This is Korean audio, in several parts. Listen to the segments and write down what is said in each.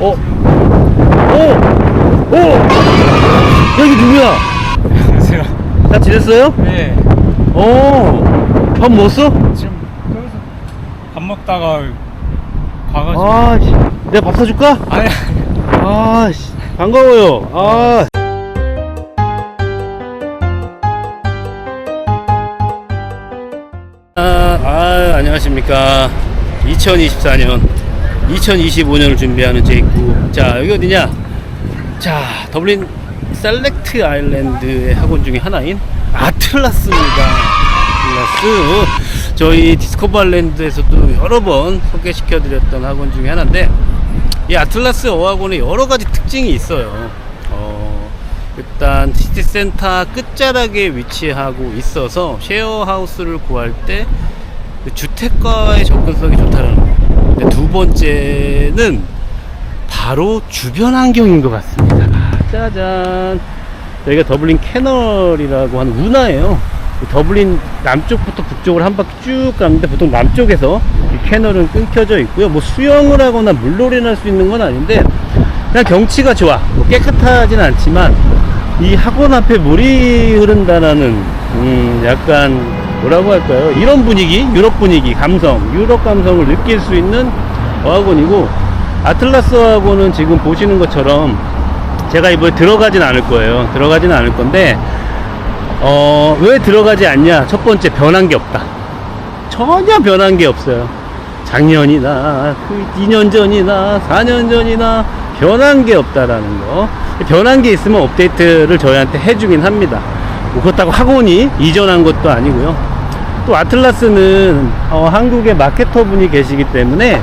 어? 오! 오! 여기 누구야? 안녕하세요. 다 지냈어요? 네. 어. 밥 먹었어? 지금 여기서 밥 먹다가 가가지고. 아, 씨. 내가 밥 사줄까? 아니, 아, 씨. 반가워요. 아. 아, 아, 안녕하십니까. 2024년, 2025년을 준비하는 제이쿠. 자, 여기 어디냐? 자, 더블린 셀렉트 아일랜드의 학원 중에 하나인 아틀라스입니다. 아틀라스. 저희 디스커버 아일랜드에서도 여러 번 소개시켜드렸던 학원 중에 하나인데, 이 아틀라스 어학원에 여러 가지 특징이 있어요. 어, 일단 시티센터 끝자락에 위치하고 있어서 쉐어하우스를 구할 때 그 주택가의 접근성이 좋다는 거. 근데 두 번째는 바로 주변 환경인 것 같습니다. 짜잔. 여기가 더블린 캐널이라고 하는 운하예요. 이 더블린 남쪽부터 북쪽으로 한 바퀴 쭉 가는데 보통 남쪽에서 이 캐널은 끊겨져 있고요. 뭐 수영을 하거나 물놀이를 할 수 있는 건 아닌데 그냥 경치가 좋아. 뭐 깨끗하진 않지만 이 학원 앞에 물이 흐른다라는 음 약간 뭐라고 할까요? 이런 분위기, 유럽 분위기, 감성, 유럽 감성을 느낄 수 있는 어학원이고 아틀라스 어학원은 지금 보시는 것처럼 제가 이번에 들어가진 않을 거예요. 들어가진 않을 건데 어, 왜 들어가지 않냐? 첫 번째 변한 게 없다. 전혀 변한 게 없어요. 작년이나 그 2년 전이나 4년 전이나 변한 게 없다라는 거. 변한 게 있으면 업데이트를 저희한테 해주긴 합니다. 뭐 그렇다고 학원이 이전한 것도 아니고요. 또 아틀라스는 어, 한국의 마케터 분이 계시기 때문에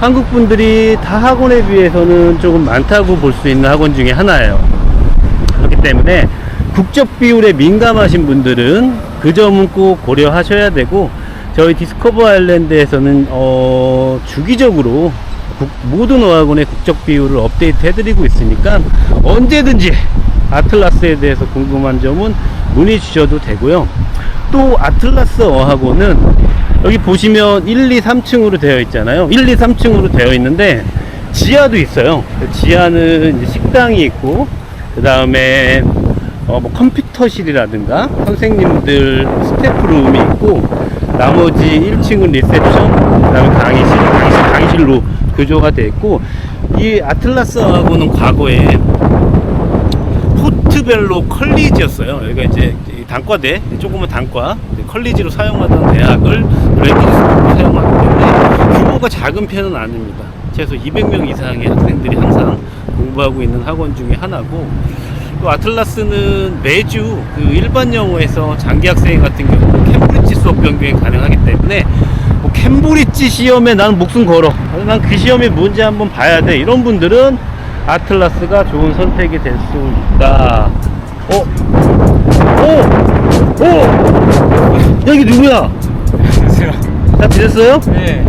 한국 분들이 다 학원에 비해서는 조금 많다고 볼 수 있는 학원 중에 하나예요. 그렇기 때문에 국적 비율에 민감하신 분들은 그 점은 꼭 고려하셔야 되고 저희 디스커버 아일랜드에서는 어, 주기적으로 국- 모든 어학원의 국적 비율을 업데이트 해드리고 있으니까 언제든지 아틀라스에 대해서 궁금한 점은 문의 주셔도 되고요. 또 아틀라스 어학원은 여기 보시면 1, 2, 3층으로 되어 있잖아요. 1, 2, 3층으로 되어 있는데 지하도 있어요. 지하는 이제 식당이 있고 그 다음에 어, 뭐 컴퓨터실이라든가 선생님들 스태프룸이 있고 나머지 1층은 리셉션, 그 다음에 강의실, 강의실, 강의실로 구조가 되어 있고 이 아틀라스 학원은 과거에 포트벨로 컬리지였어요. 여기가 이제 이 단과대, 조그만 단과, 이제 컬리지로 사용하던 대학을 스쿨로 사용하기 때문에 규모가 작은 편은 아닙니다. 최소 200명 이상의 학생들이 항상 공부하고 있는 학원 중에 하나고 또 아틀라스는 매주 그 일반 영어에서 장기 학생 같은 경우 캠브리지 수업 변경이 가능하기 때문에 뭐 캠브리지 시험에 난 목숨 걸어. 난 그 시험이 뭔지 한번 봐야 돼. 이런 분들은 아틀라스가 좋은 선택이 될 수 있다. 어? 오! 오! 여기 누구야? 안녕하세요. 다 지냈어요? 네.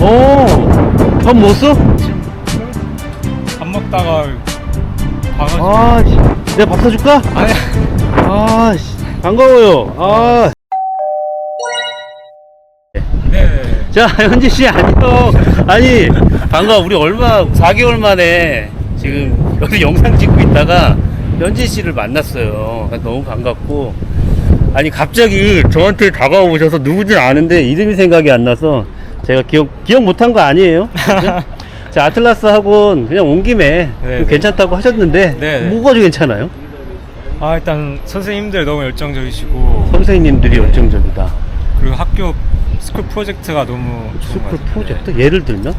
어. 밥 먹었어? 밥 먹다가 가가지고. 아, 씨. 내가 밥 사줄까? 아니, 아, 씨. 반가워요. 아. 네. 자, 현지 씨, 안녕. 아니, 반가워. 우리 얼마, 4개월 만에 지금 여기 영상 찍고 있다가 현지 씨를 만났어요. 너무 반갑고. 아니, 갑자기 저한테 다가오셔서 누구진 아는데 이름이 생각이 안 나서 제가 기억, 기억 못한 거 아니에요? 자, 아틀라스 학원 그냥 온 김에 네, 좀 네. 괜찮다고 하셨는데 네, 네. 뭐가 좀 괜찮아요? 아, 일단 선생님들 너무 열정적이시고, 선생님들이 열정적이다. 그리고 학교 스쿨 프로젝트가 너무 스쿨. 프로젝트? 예를 들면?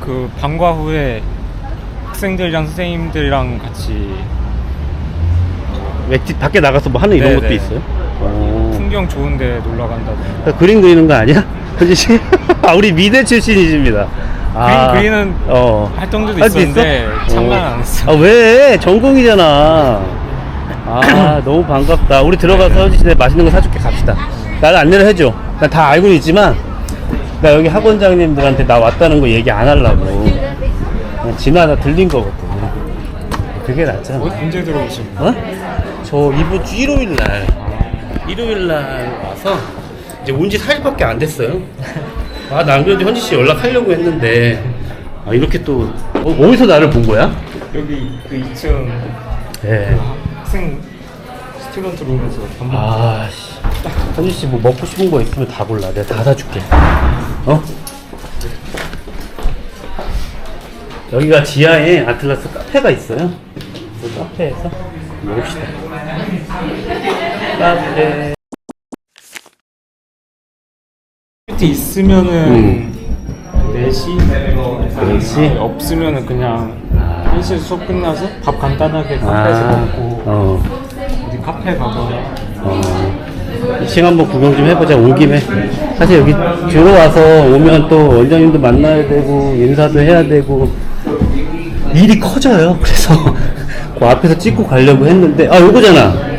그 방과 후에 학생들이랑 선생님들이랑 같이 왠지 밖에 나가서 뭐 하는 이런 네, 것도 네. 있어요? 오. 풍경 좋은데 놀러 간다든가. 그 그림 그리는 거 아니야? 현지 씨? 아, 우리 미대 출신이십니다. 그림 그리는 어. 활동들도 할 수 있었는데 어. 안 했어. 아, 왜? 전공이잖아. 아, 너무 반갑다. 우리 들어가서 현지 씨내 맛있는 거 사줄게 갑시다. 나를 안내를 해줘. 난 다 알고 있지만, 나 여기 학원장님들한테 나 왔다는 거 얘기 안 하려고. 그냥 지나다 들린 거거든. 그게 낫잖아. 어, 언제 들어오신? 어? 저 이번 주 일요일 날 일요일 날 와서 이제 온 지 4일밖에 안 됐어요. 아, 나 안 그래도 현지 씨 연락하려고 했는데 아, 아, 이렇게 또, 어, 어디서 나를 본 거야? 여기 그 2층 예. 학생 스튜던트 룸에서 밥 먹. 아, 씨. 현진 씨뭐 먹고 싶은 거 있으면 다 골라. 내가 다 사줄게. 어? 여기가 지하에 아틀라스 카페가 있어요. 그 카페에서 먹읍시다. 카페. 큐티 있으면은 음. 4시? 4시? 없으면은 그냥 아. 1시 수업 끝나서 밥 간단하게 카페에서 먹고 어. 어디 카페 가거나 어. 2층 한번 구경 좀 해보자, 온 김에. 사실 여기 들어와서 오면 또 원장님도 만나야 되고, 인사도 해야 되고, 일이 커져요. 그래서 그 앞에서 찍고 가려고 했는데, 아, 요거잖아.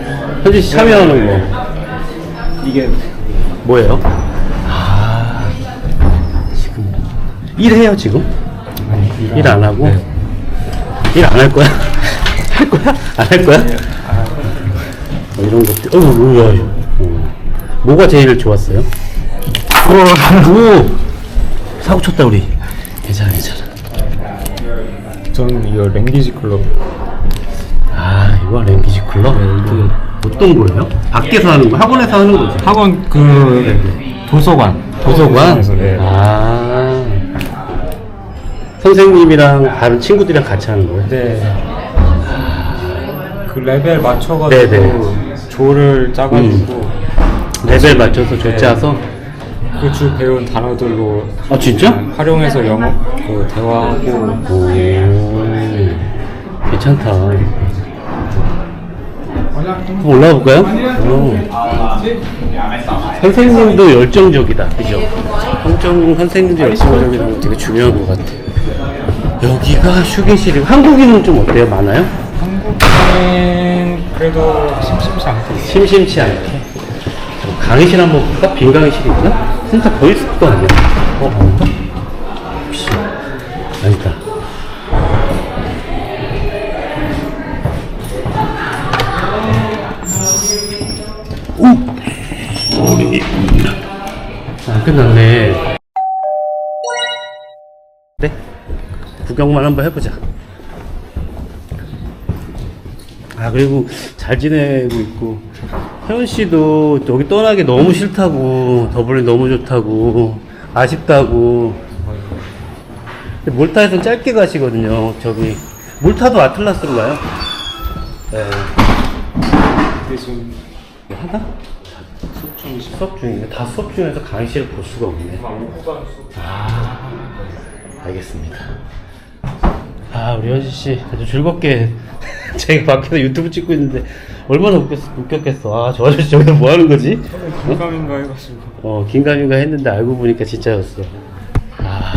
현진 씨 참여하는 거. 이게 뭐예요? 아, 지금. 일해요, 지금? 일안 하고? 네. 일 안 할 거야? 할 거야? 안 할 거야? 뭐 이런 것들. 어우, 뭐야. 어. 뭐가 제일 좋았어요? 오! 사고 쳤다, 우리. 괜찮아, 괜찮아. 저는 이거 랭귀지 클럽 아, 이거 랭귀지 클럽? 그 어떤 거예요? 밖에서 하는 거? 학원에서 하는 거지? 학원 그 도서관 도서관? 도서관에서, 네. 아. 선생님이랑 다른 친구들이랑 같이 하는 거예요? 네. 그 레벨 맞춰가지고 네네. 조를 짜가지고 레벨 맞춰서 조 네. 짜서? 그 주 배운 단어들로 아, 진짜? 활용해서 영어 그 대화하고 오. 괜찮다. 한번 올라가 볼까요? 어. 선생님도 열정적이다. 그죠? 성정 선생님도 열정적이라는 거 되게 중요한 것 같아요. 여기가 휴게실이고, 한국인은 좀 어때요? 많아요? 한국인 그래도 심심치 않게 심심치 않게. 저 강의실 한번 볼까? 빈 강의실이 있나? 센터 더 있을 거 아니야? 어. 아니다. 우리 안 끝났네. 네? 구경만 한번 해보자. 아 그리고 잘 지내고 있고 혜원 씨도 여기 떠나기 너무 싫다고 더블이 너무 좋다고 아쉽다고 근데 몰타에선 짧게 가시거든요 저기 몰타도 아틀라스로 가요 네 근데 지금 하나? 수업 중 수업 중인데 다 수업 중에서 강의실을 볼 수가 없네. 아 알겠습니다. 아 우리 현지 씨 아주 즐겁게 제가 밖에서 유튜브 찍고 있는데 얼마나 웃겼, 웃겼 겠어. 아 저 아저씨 저기서 뭐 하는 거지? 공감인가 해가지고 어 긴가민가 했는데 알고 보니까 진짜였어. 아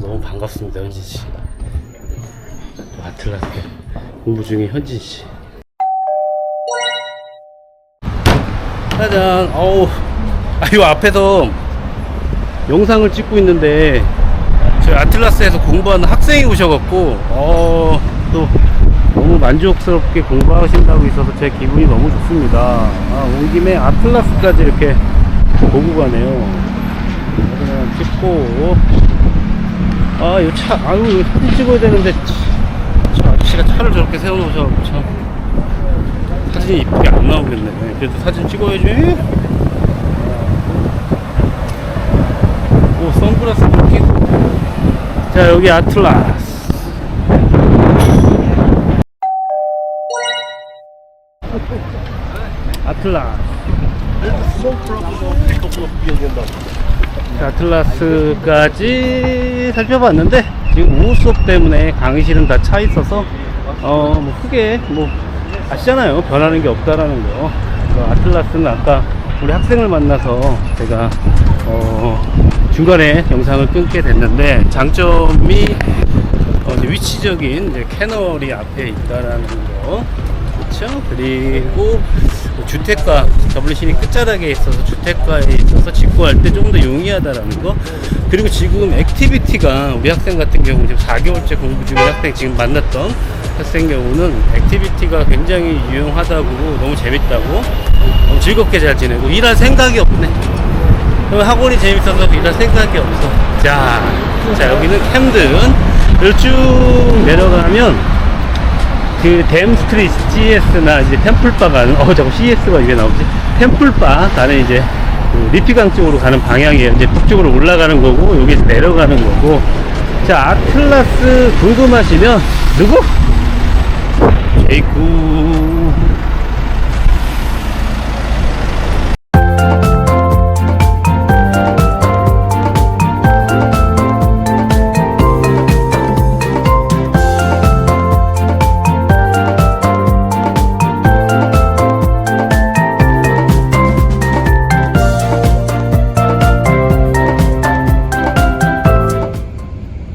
너무 반갑습니다 현진 씨. 또 아틀라스 공부 중에 현진 씨 짜잔. 어우. 아이 앞에서 영상을 찍고 있는데 저희 아틀라스에서 공부하는 학생이 오셔갖고 어또 너무 만족스럽게 공부하신다고 있어서 제 기분이 너무 좋습니다. 아, 온 김에 아틀라스까지 이렇게 보고 가네요. 그냥 찍고. 아, 이 차, 아유, 사진 찍어야 되는데. 저 아저씨가 차를 저렇게 세워놓으셔갖고 참 사진이 이쁘게 안 나오겠네. 그래도 사진 찍어야지. 오, 선글라스 좀 끼고. 자, 여기 아틀라스. 아틀라스. 자, 아틀라스까지 살펴봤는데 지금 오후 수업 때문에 강의실은 다 차 있어서 어 뭐 크게 뭐 아시잖아요. 변하는 게 없다라는 거. 그래서 아틀라스는 아까 우리 학생을 만나서 제가 어 중간에 영상을 끊게 됐는데 장점이 어, 위치적인 이제 캐널이 앞에 있다라는 거. 그렇죠 그리고 주택가 WC이 끝자락에 있어서 주택가에 있어서 직구할 때 좀 더 용이하다라는 거 그리고 지금 액티비티가 우리 학생 같은 경우 지금 4개월째 공부 중인 학생 지금 만났던 학생 경우는 액티비티가 굉장히 유용하다고 너무 재밌다고 너무 즐겁게 잘 지내고 일할 생각이 없네 학원이 재밌어서 일할 생각이 없어 자 자, 여기는 캠든. 여기 쭉 내려가면 그 댐 스트리트 CS나 이제 템플바 가는, 어, 자꾸 CS가 이게 나오지. 템플바 가는 이제 그 리피강 쪽으로 가는 방향이에요. 이제 북쪽으로 올라가는 거고, 여기서 내려가는 거고. 자, 아틀라스 궁금하시면, 누구? 제이쿠